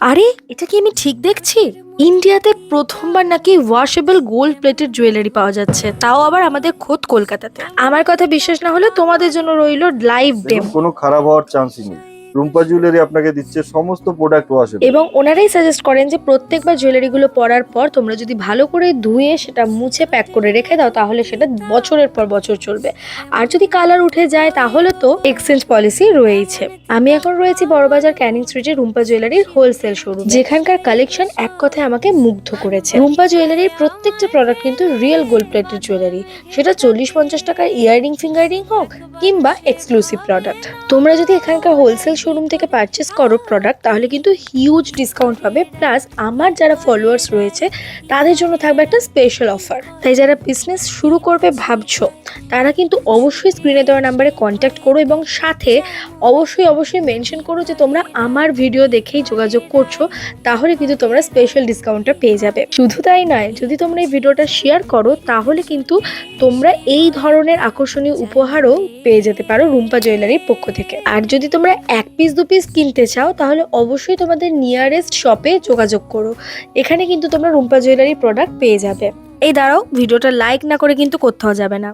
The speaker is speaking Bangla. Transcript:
আরে এটা কি আমি ঠিক দেখছি? ইন্ডিয়াতে প্রথমবার নাকি ওয়াশেবল গোল্ড প্লেটের জুয়েলারি পাওয়া যাচ্ছে। তাও আবার আমাদের খোদ কলকাতাতে। আমার কথা বিশ্বাস না হলে তোমাদের জন্য রইল লাইভ ডেম ডেমো কোনো খারাপ হওয়ার চান্সই নেই। রুম্পা জুয়েলারি আপনাকে দিচ্ছে, সমস্ত প্রোডাক্ট ওয়াশেবল এবং ওনারাই সাজেস্ট করেন যে প্রত্যেকবার জুয়েলারিগুলো পরার পর তোমরা যদি ভালো করে ধুয়ে সেটা মুছে প্যাক করে রেখে দাও, তাহলে সেটা বছরের পর বছর চলবে। আর যদি কালার উঠে যায়, তাহলে তো এক্সচেঞ্জ পলিসি রয়েইছে। আমি এখন রয়েছি বড়বাজার ক্যানিং স্ট্রিটে রুম্পা জুয়েলারির হোলসেল শোরুম যেখানকার কালেকশন এক কথায় আমাকে মুগ্ধ করেছে। রুম্পা জুয়েলারির প্রত্যেকটা প্রোডাক্ট কিন্তু রিয়েল গোল্ড প্লেটেড জুয়েলারি সেটা চল্লিশ পঞ্চাশ টাকার ইয়াররিং ফিঙ্গারিং হোক, কিংবা এক্সক্লুসিভ প্রোডাক্ট তোমরা যদি এখানকার হোলসেল শোরুম থেকে পারচেস করো প্রোডাক্ট তাহলে কিন্তু হিউজ ডিসকাউন্ট পাবে। প্লাস আমার যারা ফলোয়ার্স রয়েছে, তাদের জন্য থাকবে একটা স্পেশাল অফার তাই যারা বিজনেস শুরু করবে, ভাবছ, তারা কিন্তু অবশ্যই স্ক্রিনে দেওয়া নাম্বারে কন্ট্যাক্ট করো এবং সাথে অবশ্যই অবশ্যই মেনশন করো যে তোমরা আমার ভিডিও দেখেই যোগাযোগ করছ, তাহলে কিন্তু তোমরা স্পেশাল ডিসকাউন্টটা পেয়ে যাবে। শুধু তাই নয়, যদি তোমরা এই ভিডিওটা শেয়ার করো, তাহলে কিন্তু তোমরা এই ধরনের আকর্ষণীয় উপহারও পেয়ে যেতে পারো রুম্পা জুয়েলারির পক্ষ থেকে। আর যদি তোমরা এক পিস দু পিস কিনতে চাও, তাহলে অবশ্যই তোমাদের নিয়ারেস্ট শপে যোগাযোগ করো। এখানে কিন্তু তোমরা রুম্পা জুয়েলারি প্রোডাক্ট পেয়ে যাবে। এই দাঁড়াও ভিডিওটা লাইক না করে কিন্তু কোথাও যাবে না।